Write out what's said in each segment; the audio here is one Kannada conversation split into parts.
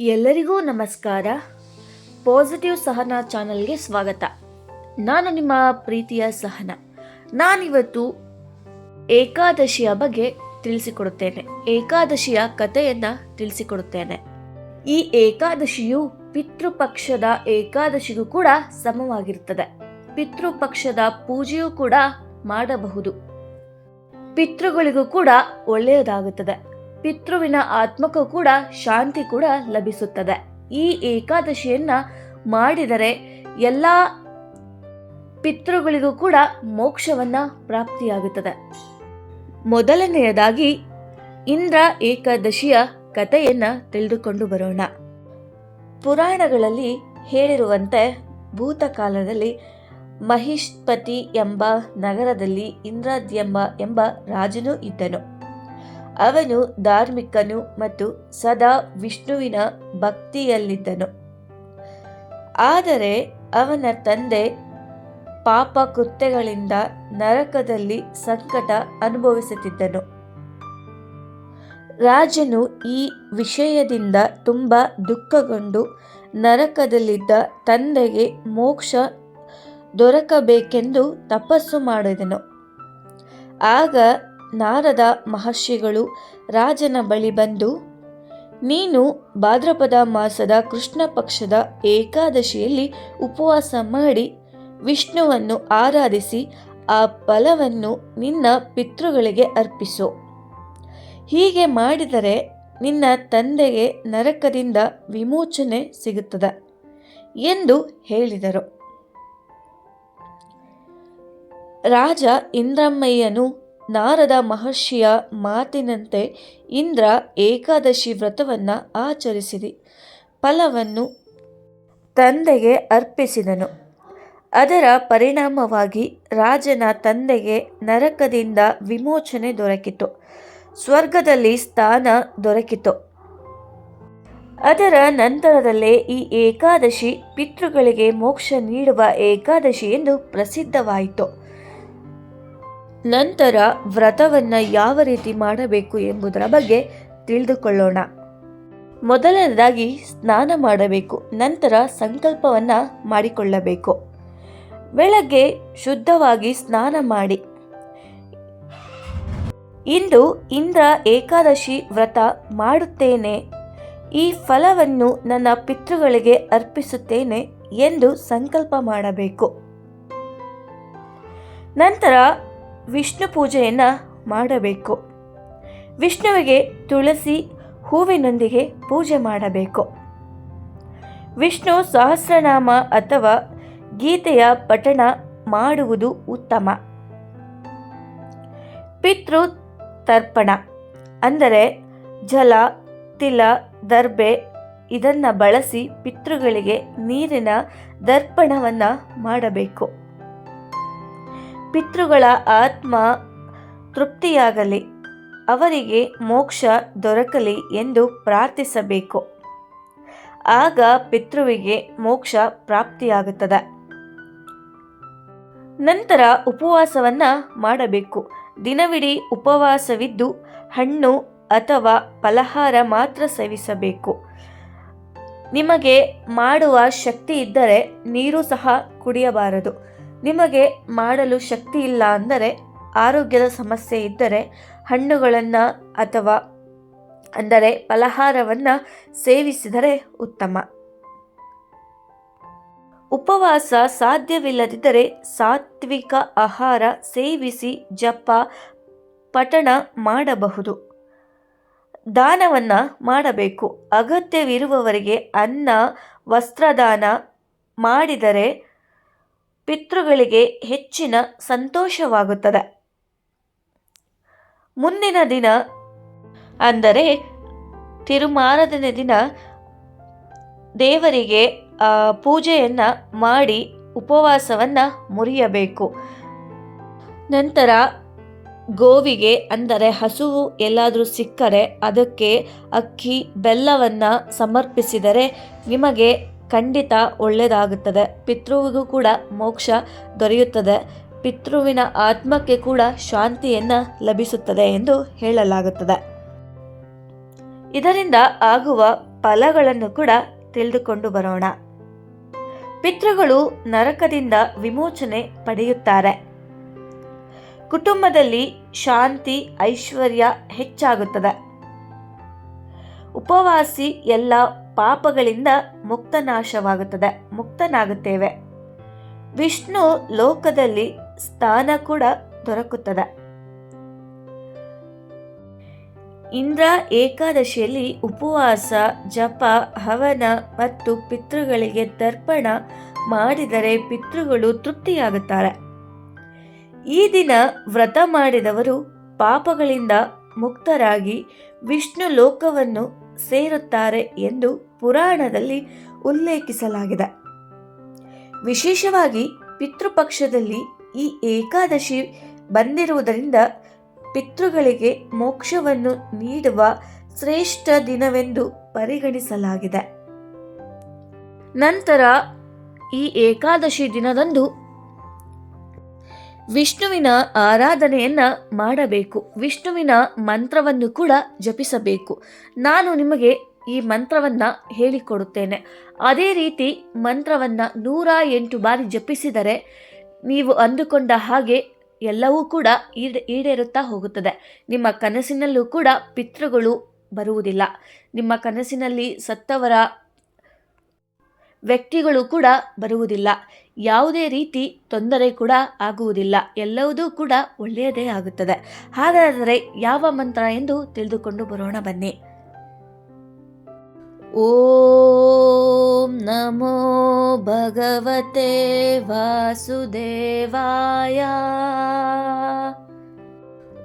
ಎಲ್ಲರಿಗೂ ನಮಸ್ಕಾರ. ಪಾಸಿಟಿವ್ ಸಹನ ಚಾನಲ್ಗೆ ಸ್ವಾಗತ. ನಾನು ನಿಮ್ಮ ಪ್ರೀತಿಯ ಸಹನ. ನಾನಿವತ್ತು ಏಕಾದಶಿಯ ಬಗ್ಗೆ ತಿಳಿಸಿಕೊಡುತ್ತೇನೆ. ಏಕಾದಶಿಯ ಕಥೆಯನ್ನ ತಿಳಿಸಿಕೊಡುತ್ತೇನೆ. ಈ ಏಕಾದಶಿಯು ಪಿತೃಪಕ್ಷದ ಏಕಾದಶಿಗೂ ಕೂಡ ಸಮವಾಗಿರುತ್ತದೆ. ಪಿತೃಪಕ್ಷದ ಪೂಜೆಯೂ ಕೂಡ ಮಾಡಬಹುದು. ಪಿತೃಗಳಿಗೂ ಕೂಡ ಒಳ್ಳೆಯದಾಗುತ್ತದೆ. ಪಿತೃವಿನ ಆತ್ಮಕ್ಕೂ ಕೂಡ ಶಾಂತಿ ಕೂಡ ಲಭಿಸುತ್ತದೆ. ಈ ಏಕಾದಶಿಯನ್ನ ಮಾಡಿದರೆ ಎಲ್ಲ ಪಿತೃಗಳಿಗೂ ಕೂಡ ಮೋಕ್ಷವನ್ನ ಪ್ರಾಪ್ತಿಯಾಗುತ್ತದೆ. ಮೊದಲನೆಯದಾಗಿ ಇಂದ್ರ ಏಕಾದಶಿಯ ಕಥೆಯನ್ನ ತಿಳಿದುಕೊಂಡು ಬರೋಣ. ಪುರಾಣಗಳಲ್ಲಿ ಹೇಳಿರುವಂತೆ ಭೂತಕಾಲದಲ್ಲಿ ಮಹಿಷ್ಪತಿ ಎಂಬ ನಗರದಲ್ಲಿ ಇಂದ್ರಾದ್ಯಂಬ ಎಂಬ ರಾಜನು ಇದ್ದನು. ಅವನು ಧಾರ್ಮಿಕನು ಮತ್ತು ಸದಾ ವಿಷ್ಣುವಿನ ಭಕ್ತಿಯಲ್ಲಿದ್ದನು. ಆದರೆ ಅವನ ತಂದೆ ಪಾಪ ಕೃತ್ಯಗಳಿಂದ ನರಕದಲ್ಲಿ ಸಂಕಟ ಅನುಭವಿಸುತ್ತಿದ್ದನು. ರಾಜನು ಈ ವಿಷಯದಿಂದ ತುಂಬ ದುಃಖಗೊಂಡು ನರಕದಲ್ಲಿದ್ದ ತಂದೆಗೆ ಮೋಕ್ಷ ದೊರಕಬೇಕೆಂದು ತಪಸ್ಸು ಮಾಡಿದನು. ಆಗ ನಾರದ ಮಹರ್ಷಿಗಳು ರಾಜನ ಬಳಿ ಬಂದು, ನೀನು ಭಾದ್ರಪದ ಮಾಸದ ಕೃಷ್ಣ ಪಕ್ಷದ ಏಕಾದಶಿಯಲ್ಲಿ ಉಪವಾಸ ಮಾಡಿ ವಿಷ್ಣುವನ್ನು ಆರಾಧಿಸಿ ಆ ಫಲವನ್ನು ನಿನ್ನ ಪಿತೃಗಳಿಗೆ ಅರ್ಪಿಸು. ಹೀಗೆ ಮಾಡಿದರೆ ನಿನ್ನ ತಂದೆಗೆ ನರಕದಿಂದ ವಿಮೋಚನೆ ಸಿಗುತ್ತದೆ ಎಂದು ಹೇಳಿದರು. ರಾಜ ಇಂದ್ರಮ್ಮಯ್ಯನು ನಾರದ ಮಹರ್ಷಿಯ ಮಾತಿನಂತೆ ಇಂದ್ರ ಏಕಾದಶಿ ವ್ರತವನ್ನು ಆಚರಿಸಿದಿ. ಫಲವನ್ನು ತಂದೆಗೆ ಅರ್ಪಿಸಿದನು. ಅದರ ಪರಿಣಾಮವಾಗಿ ರಾಜನ ತಂದೆಗೆ ನರಕದಿಂದ ವಿಮೋಚನೆ ದೊರಕಿತು. ಸ್ವರ್ಗದಲ್ಲಿ ಸ್ಥಾನ ದೊರಕಿತು. ಅದರ ನಂತರದಲ್ಲೇ ಈ ಏಕಾದಶಿ ಪಿತೃಗಳಿಗೆ ಮೋಕ್ಷ ನೀಡುವ ಏಕಾದಶಿ ಎಂದು ಪ್ರಸಿದ್ಧವಾಯಿತು. ನಂತರ ವ್ರತವನ್ನು ಯಾವ ರೀತಿ ಮಾಡಬೇಕು ಎಂಬುದರ ಬಗ್ಗೆ ತಿಳಿದುಕೊಳ್ಳೋಣ. ಮೊದಲನೇದಾಗಿ ಸ್ನಾನ ಮಾಡಬೇಕು, ನಂತರ ಸಂಕಲ್ಪವನ್ನು ಮಾಡಿಕೊಳ್ಳಬೇಕು. ಬೆಳಗ್ಗೆ ಶುದ್ಧವಾಗಿ ಸ್ನಾನ ಮಾಡಿ. ಇಂದು ಇಂದ್ರ ಏಕಾದಶಿ ವ್ರತ ಮಾಡುತ್ತೇನೆ. ಈ ಫಲವನ್ನು ನನ್ನ ಪಿತೃಗಳಿಗೆ ಅರ್ಪಿಸುತ್ತೇನೆ ಎಂದು ಸಂಕಲ್ಪ ಮಾಡಬೇಕು. ನಂತರ ವಿಷ್ಣು ಪೂಜೆಯನ್ನು ಮಾಡಬೇಕು. ವಿಷ್ಣುವಿಗೆ ತುಳಸಿ ಹೂವಿನೊಂದಿಗೆ ಪೂಜೆ ಮಾಡಬೇಕು. ವಿಷ್ಣು ಸಹಸ್ರನಾಮ ಅಥವಾ ಗೀತೆಯ ಪಠಣ ಮಾಡುವುದು ಉತ್ತಮ. ಪಿತೃ ತರ್ಪಣ ಅಂದರೆ ಜಲ, ತಿಲ, ದರ್ಬೆ ಇದನ್ನು ಬಳಸಿ ಪಿತೃಗಳಿಗೆ ನೀರಿನ ದರ್ಪಣವನ್ನು ಮಾಡಬೇಕು. ಪಿತೃಗಳ ಆತ್ಮ ತೃಪ್ತಿಯಾಗಲಿ, ಅವರಿಗೆ ಮೋಕ್ಷ ದೊರಕಲಿ ಎಂದು ಪ್ರಾರ್ಥಿಸಬೇಕು. ಆಗ ಪಿತೃವಿಗೆ ಮೋಕ್ಷ ಪ್ರಾಪ್ತಿಯಾಗುತ್ತದೆ. ನಂತರ ಉಪವಾಸವನ್ನ ಮಾಡಬೇಕು. ದಿನವಿಡೀ ಉಪವಾಸವಿದ್ದು ಹಣ್ಣು ಅಥವಾ ಫಲಹಾರ ಮಾತ್ರ ಸೇವಿಸಬೇಕು. ನಿಮಗೆ ಮಾಡುವ ಶಕ್ತಿ ಇದ್ದರೆ ನೀರು ಸಹ ಕುಡಿಯಬಾರದು. ನಿಮಗೆ ಮಾಡಲು ಶಕ್ತಿ ಇಲ್ಲ ಅಂದರೆ ಆರೋಗ್ಯದ ಸಮಸ್ಯೆ ಇದ್ದರೆ ಹಣ್ಣುಗಳನ್ನು ಅಥವಾ ಅಂದರೆ ಫಲಹಾರವನ್ನು ಸೇವಿಸಿದರೆ ಉತ್ತಮ. ಉಪವಾಸ ಸಾಧ್ಯವಿಲ್ಲದಿದ್ದರೆ ಸಾತ್ವಿಕ ಆಹಾರ ಸೇವಿಸಿ ಜಪ, ಪಠಣ ಮಾಡಬಹುದು. ದಾನವನ್ನು ಮಾಡಬೇಕು. ಅಗತ್ಯವಿರುವವರಿಗೆ ಅನ್ನ, ವಸ್ತ್ರದಾನ ಮಾಡಿದರೆ ಪಿತೃಗಳಿಗೆ ಹೆಚ್ಚಿನ ಸಂತೋಷವಾಗುತ್ತದೆ. ಮುಂದಿನ ದಿನ ಅಂದರೆ ತಿರುಮಾರದನೇ ದಿನ ದೇವರಿಗೆ ಪೂಜೆಯನ್ನು ಮಾಡಿ ಉಪವಾಸವನ್ನು ಮುರಿಯಬೇಕು. ನಂತರ ಗೋವಿಗೆ ಅಂದರೆ ಹಸುವು ಎಲ್ಲಾದರೂ ಸಿಕ್ಕರೆ ಅದಕ್ಕೆ ಅಕ್ಕಿ, ಬೆಲ್ಲವನ್ನು ಸಮರ್ಪಿಸಿದರೆ ನಿಮಗೆ ಖಂಡಿತ ಒಳ್ಳೆಯದಾಗುತ್ತದೆ ಪಿತೃವಿಗೂ ಕೂಡ ಮೋಕ್ಷ ದೊರೆಯುತ್ತದೆ. ಪಿತೃವಿನ ಆತ್ಮಕ್ಕೆ ಕೂಡ ಶಾಂತಿಯನ್ನು ಲಭಿಸುತ್ತದೆ ಎಂದು ಹೇಳಲಾಗುತ್ತದೆ. ಇದರಿಂದ ಆಗುವ ಫಲಗಳನ್ನು ಕೂಡ ತಿಳಿದುಕೊಂಡು ಬರೋಣ. ಪಿತೃಗಳು ನರಕದಿಂದ ವಿಮೋಚನೆ ಪಡೆಯುತ್ತಾರೆ. ಕುಟುಂಬದಲ್ಲಿ ಶಾಂತಿ, ಐಶ್ವರ್ಯ ಹೆಚ್ಚಾಗುತ್ತದೆ. ಉಪವಾಸಿ ಎಲ್ಲ ಪಾಪಗಳಿಂದ ಮುಕ್ತನಾಶವಾಗುತ್ತದೆ, ಮುಕ್ತನಾಗುತ್ತೇವೆ. ವಿಷ್ಣು ಲೋಕದಲ್ಲಿ ಸ್ಥಾನ ಕೂಡ ದೊರಕುತ್ತದೆ. ಇಂದ್ರ ಏಕಾದಶಿಯಲ್ಲಿ ಉಪವಾಸ, ಜಪ, ಹವನ ಮತ್ತು ಪಿತೃಗಳಿಗೆ ತರ್ಪಣ ಮಾಡಿದರೆ ಪಿತೃಗಳು ತೃಪ್ತಿಯಾಗುತ್ತಾರೆ. ಈ ದಿನ ವ್ರತ ಮಾಡಿದವರು ಪಾಪಗಳಿಂದ ಮುಕ್ತರಾಗಿ ವಿಷ್ಣು ಲೋಕವನ್ನು ಸೇರುತ್ತಾರೆ ಎಂದು ಪುರಾಣದಲ್ಲಿ ಉಲ್ಲೇಖಿಸಲಾಗಿದೆ. ವಿಶೇಷವಾಗಿ ಪಿತೃಪಕ್ಷದಲ್ಲಿ ಈ ಏಕಾದಶಿ ಬಂದಿರುವುದರಿಂದ ಪಿತೃಗಳಿಗೆ ಮೋಕ್ಷವನ್ನು ನೀಡುವ ಶ್ರೇಷ್ಠ ದಿನವೆಂದು ಪರಿಗಣಿಸಲಾಗಿದೆ. ನಂತರ ಈ ಏಕಾದಶಿ ದಿನದಂದು ವಿಷ್ಣುವಿನ ಆರಾಧನೆಯನ್ನ ಮಾಡಬೇಕು. ವಿಷ್ಣುವಿನ ಮಂತ್ರವನ್ನು ಕೂಡ ಜಪಿಸಬೇಕು. ನಾನು ನಿಮಗೆ ಈ ಮಂತ್ರವನ್ನ ಹೇಳಿಕೊಡುತ್ತೇನೆ. ಅದೇ ರೀತಿ ಮಂತ್ರವನ್ನು ನೂರ ಎಂಟು ಬಾರಿ ಜಪಿಸಿದರೆ ನೀವು ಅಂದುಕೊಂಡ ಹಾಗೆ ಎಲ್ಲವೂ ಕೂಡ ಈಡ, ಈಡೇರುತ್ತಾ ಹೋಗುತ್ತದೆ. ನಿಮ್ಮ ಕನಸಿನಲ್ಲೂ ಕೂಡ ಪಿತೃಗಳು ಬರುವುದಿಲ್ಲ. ನಿಮ್ಮ ಕನಸಿನಲ್ಲಿ ಸತ್ತವರ ವ್ಯಕ್ತಿಗಳು ಕೂಡ ಬರುವುದಿಲ್ಲ. ಯಾವುದೇ ರೀತಿ ತೊಂದರೆ ಕೂಡ ಆಗುವುದಿಲ್ಲ. ಎಲ್ಲವುದೂ ಕೂಡ ಒಳ್ಳೆಯದೇ ಆಗುತ್ತದೆ. ಹಾಗಾದರೆ ಯಾವ ಮಂತ್ರ ಎಂದು ತಿಳಿದುಕೊಂಡು ಬರೋಣ ಬನ್ನಿ. ಓಂ ನಮೋ ಭಗವತೆ ವಾಸುದೇವಾಯ.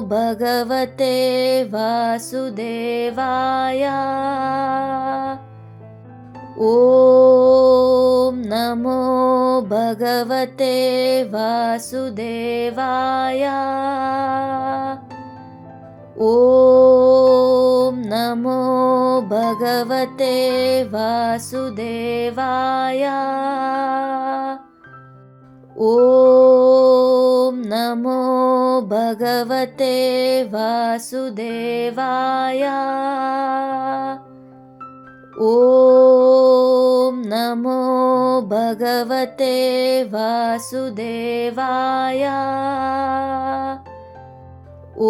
भगवते वासुदेवाय। ॐ नमो भगवते वासुदेवाय। ॐ नमो भगवते वासुदेवाय। ॐ नमो भगवते वासुदेवाय। ॐ नमो भगवते वासुदेवाय। ॐ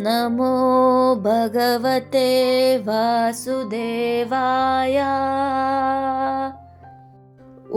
नमो भगवते वासुदेवाय। ॐ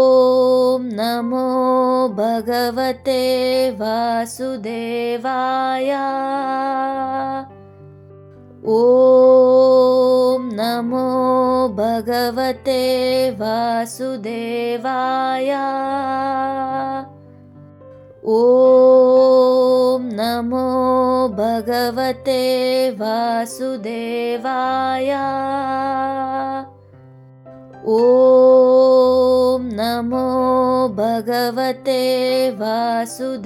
नमो भगवते वासुदेवाय। ॐ नमो भगवते वासुदेवाय। ॐ नमो भगवते वासुदेवाय। ॐ नमो भगवते वासुदेवाय।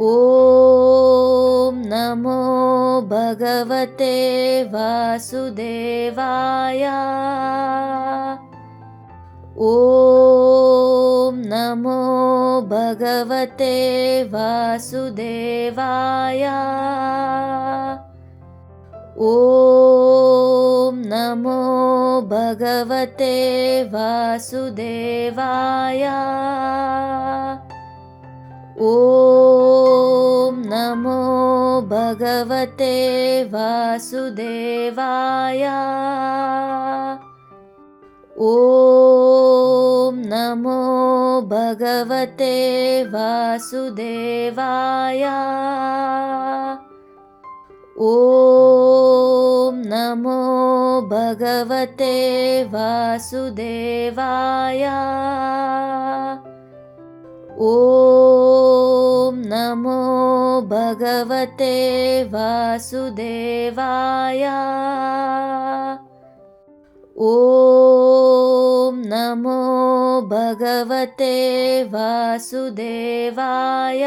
ॐ नमो भगवते वासुदेवाय। ॐ नमो भगवते वासुदेवाय। ॐ भगवते वासुदेवाय। ॐ नमो भगवते वासुदेवाय। ॐ नमो भगवते वासुदेवाय। ॐ नमो भगवते वासुदेवाय। ॐ नमो भगवते वासुदेवाय। ॐ नमो भगवते वासुदेवाय।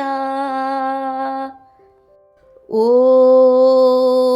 ॐ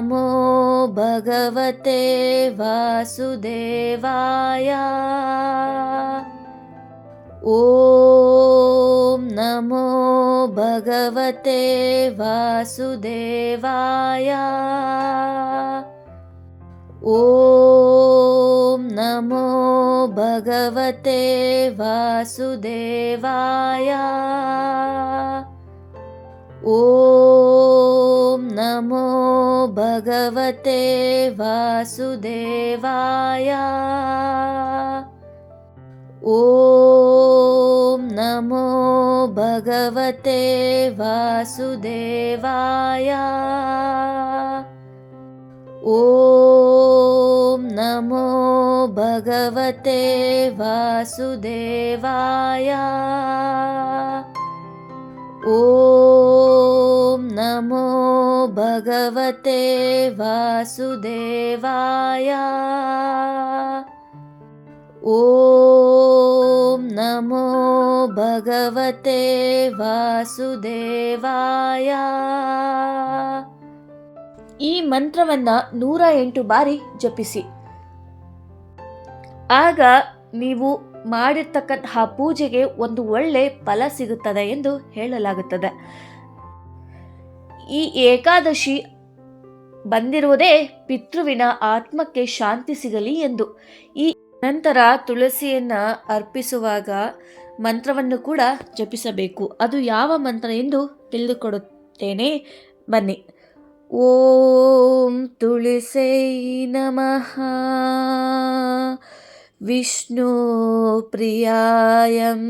नमो भगवते वासुदेवाय। ॐ नमो भगवते वासुदेवाय। ॐ नमो भगवते वासुदेवाय। ॐ नमो भगवते वासुदेवाय। ॐ नमो भगवते वासुदेवाय। ॐ नमो भगवते वासुदेवाय। ॐ नमो भगवते वासुदेवाय ॐ नमो भगवते ವಾಸುದೇವಾಯ ಈ ಮಂತ್ರವನ್ನ ನೂರ ಎಂಟು ಬಾರಿ ಜಪಿಸಿ ಆಗ ನೀವು ಮಾಡಿರ್ತಕ್ಕಂತಹ ಪೂಜೆಗೆ ಒಂದು ಒಳ್ಳೆ ಫಲ ಸಿಗುತ್ತದೆ ಎಂದು ಹೇಳಲಾಗುತ್ತದೆ ಈ ಏಕಾದಶಿ ಬಂದಿರುವುದೇ ಪಿತೃವಿನ ಆತ್ಮಕ್ಕೆ ಶಾಂತಿ ಸಿಗಲಿ ಎಂದು. ಈ ನಂತರ ತುಳಸಿಯನ್ನ ಅರ್ಪಿಸುವಾಗ ಮಂತ್ರವನ್ನು ಕೂಡ ಜಪಿಸಬೇಕು. ಅದು ಯಾವ ಮಂತ್ರ ಎಂದು ತಿಳಿದುಕೊಡುತ್ತೇನೆ ಬನ್ನಿ. ಓಂ ತುಳಸೈ ನಮಃ. ವಿಷ್ಣು ಪ್ರಿಯಾಯಂ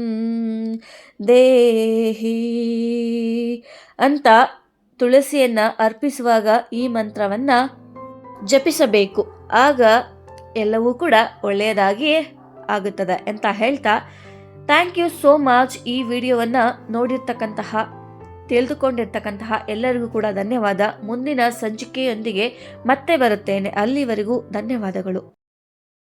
ದೇಹಿ ಅಂತ ತುಳಸಿಯನ್ನು ಅರ್ಪಿಸುವಾಗ ಈ ಮಂತ್ರವನ್ನು ಜಪಿಸಬೇಕು. ಆಗ ಎಲ್ಲವೂ ಕೂಡ ಒಳ್ಳೆಯದಾಗಿ ಆಗುತ್ತದೆ ಅಂತ ಹೇಳ್ತಾ ಥ್ಯಾಂಕ್ ಯು ಸೋ ಮಚ್ ಈ ವಿಡಿಯೋವನ್ನು ನೋಡಿರ್ತಕ್ಕಂತಹ, ತಿಳಿದುಕೊಂಡಿರ್ತಕ್ಕಂತಹ ಎಲ್ಲರಿಗೂ ಕೂಡ ಧನ್ಯವಾದ. ಮುಂದಿನ ಸಂಚಿಕೆಯೊಂದಿಗೆ ಮತ್ತೆ ಬರುತ್ತೇನೆ. ಅಲ್ಲಿವರೆಗೂ ಧನ್ಯವಾದಗಳು.